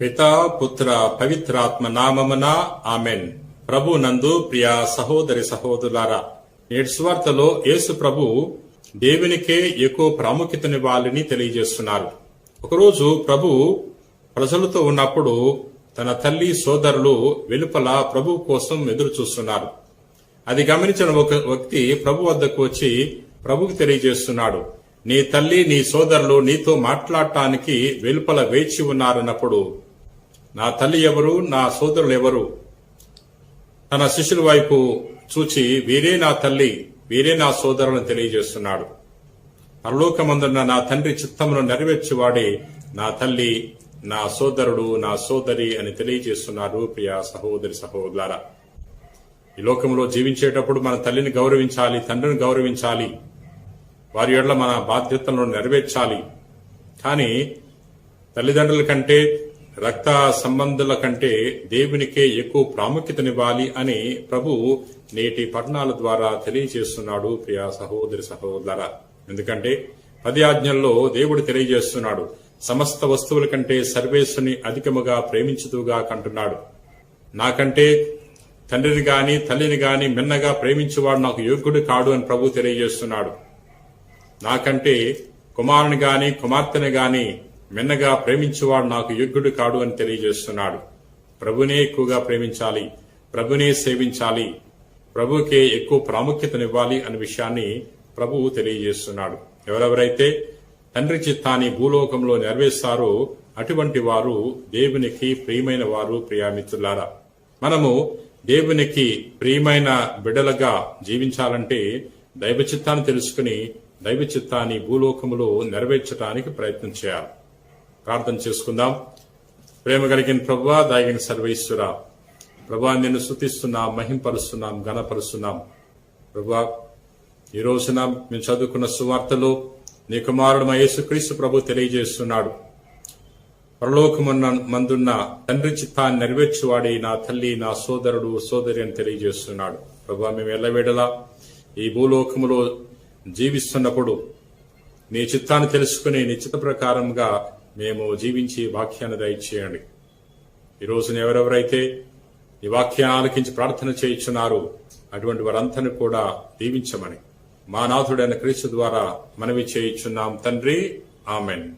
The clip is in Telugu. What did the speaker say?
పితా పుత్ర పవిత్రాత్మ నామమున ఆమెన్. ప్రభు నందు ప్రియ సహోదరి సహోదరులారా నేటి సువార్తలో యేసు ప్రభు దేవునికే ఎక్కువ ప్రాముఖ్యతనివ్వాలని తెలియజేస్తున్నారు. ఒకరోజు ప్రభు ప్రజలతో ఉన్నప్పుడు తన తల్లి సోదరులు వెలుపల ప్రభు కోసం ఎదురు చూస్తున్నారు అది గమనించిన ఒక వ్యక్తి ప్రభు వద్దకు వచ్చి ప్రభుకు తెలియజేస్తున్నాడు నీ తల్లి నీ సోదరులు నీతో మాట్లాడటానికి వెలుపల వేచి ఉన్నారన్నప్పుడు నా తల్లి ఎవరు నా సోదరులు ఎవరు? తన శిష్యుల వైపు చూచి వీరే నా తల్లి వీరే నా సోదరులను తెలియజేస్తున్నాడు. పరలోకమందున్న నా తండ్రి చిత్తమును నెరవేర్చువాడే నా తల్లి నా సోదరుడు నా సోదరి అని తెలియజేస్తున్నారు ప్రియ సహోదరి సహోదరులారా. ఈ లోకంలో జీవించేటప్పుడు మన తల్లిని గౌరవించాలి తండ్రిని గౌరవించాలి. వారి ఏళ్ళ మన బాధ్యతలను నెరవేర్చాలి. కానీ తల్లిదండ్రుల కంటే రక్త సంబంధుల కంటే దేవునికే ఎక్కువ ప్రాముఖ్యతనివ్వాలి అని ప్రభు నేటి పట్టణాల ద్వారా తెలియజేస్తున్నాడు ప్రియ సహోదరి సహోదర. ఎందుకంటే పది ఆజ్ఞల్లో దేవుడు తెలియజేస్తున్నాడు సమస్త వస్తువుల కంటే సర్వేశ్వని అధికముగా ప్రేమించుదుగా కంటున్నాడు నాకంటే తండ్రిని గాని తల్లిని గాని మిన్నగా ప్రేమించేవాడు నాకు యోగ్యుడు కాడు అని ప్రభు తెలియజేస్తున్నాడు. నాకంటే కుమారుని గాని కుమార్తెని గాని మిన్నగా ప్రేమించేవాడు నాకు యోగ్యుడు కాడు అని తెలియజేస్తున్నాడు. ప్రభునే ఎక్కువగా ప్రేమించాలి ప్రభునే సేవించాలి ప్రభుకే ఎక్కువ ప్రాముఖ్యతనివ్వాలి అనే విషయాన్ని ప్రభువు తెలియజేస్తున్నాడు. ఎవరెవరైతే తండ్రి చిత్తాన్ని భూలోకంలో నెరవేర్స్తారో అటువంటి వారు దేవునికి ప్రియమైన వారు ప్రియామిత్రులారా మనము దేవునికి ప్రియమైన బిడలగా జీవించాలంటే దైవ చిత్తాన్ని తెలుసుకుని దైవ చిత్తాన్ని భూలోకములో నెరవేర్చడానికి ప్రయత్నం చేయాలి. ప్రార్థన చేసుకుందాం. ప్రేమ కలిగిన ప్రభా దాగిన సర్వేశ్వర ప్రభా నిన్ను శృతిస్తున్నాం మహింపరుస్తున్నాం ఘనపరుస్తున్నాం. ప్రభా ఈ రోజున మేము చదువుకున్న సువార్తలో నీ కుమారుడు మా యేసుక్రీస్తు ప్రభు తెలియజేస్తున్నాడు. పరలోకమున్న మందున్న తండ్రి చిత్తాన్ని నెరవేర్చువాడి నా తల్లి నా సోదరుడు సోదరి అని తెలియజేస్తున్నాడు. ప్రభా మేము ఎల్లవేడలా ఈ భూలోకములో జీవిస్తున్నప్పుడు నీ చిత్తాన్ని తెలుసుకుని నీ ప్రకారంగా మేము జీవించి వాక్యాన్ని దయచేయండి. ఈ రోజున ఎవరెవరైతే ఈ వాక్యాన్ని ఆలకించి ప్రార్థన చేయించున్నారు అటువంటి వారందరిని కూడా దీవించమని. మా నాథుడైన క్రీస్తు ద్వారా మనవి చేయించున్నాం. తండ్రి ఆమెన్.